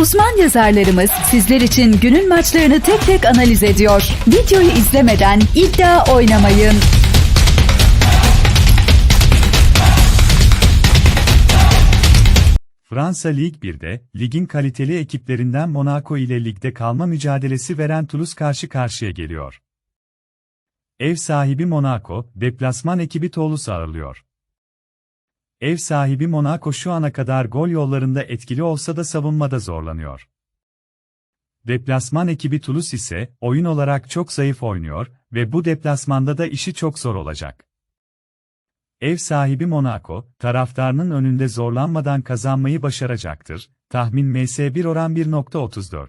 Uzman yazarlarımız sizler için günün maçlarını tek tek analiz ediyor. Videoyu izlemeden iddia oynamayın. Fransa Lig 1'de, ligin kaliteli ekiplerinden Monaco ile ligde kalma mücadelesi veren Toulouse karşı karşıya geliyor. Ev sahibi Monaco, deplasman ekibi Toulouse ağırlıyor. Ev sahibi Monaco şu ana kadar gol yollarında etkili olsa da savunmada zorlanıyor. Deplasman ekibi Toulouse ise, oyun olarak çok zayıf oynuyor ve bu deplasmanda da işi çok zor olacak. Ev sahibi Monaco, taraftarının önünde zorlanmadan kazanmayı başaracaktır. Tahmin MS1 oran 1.34.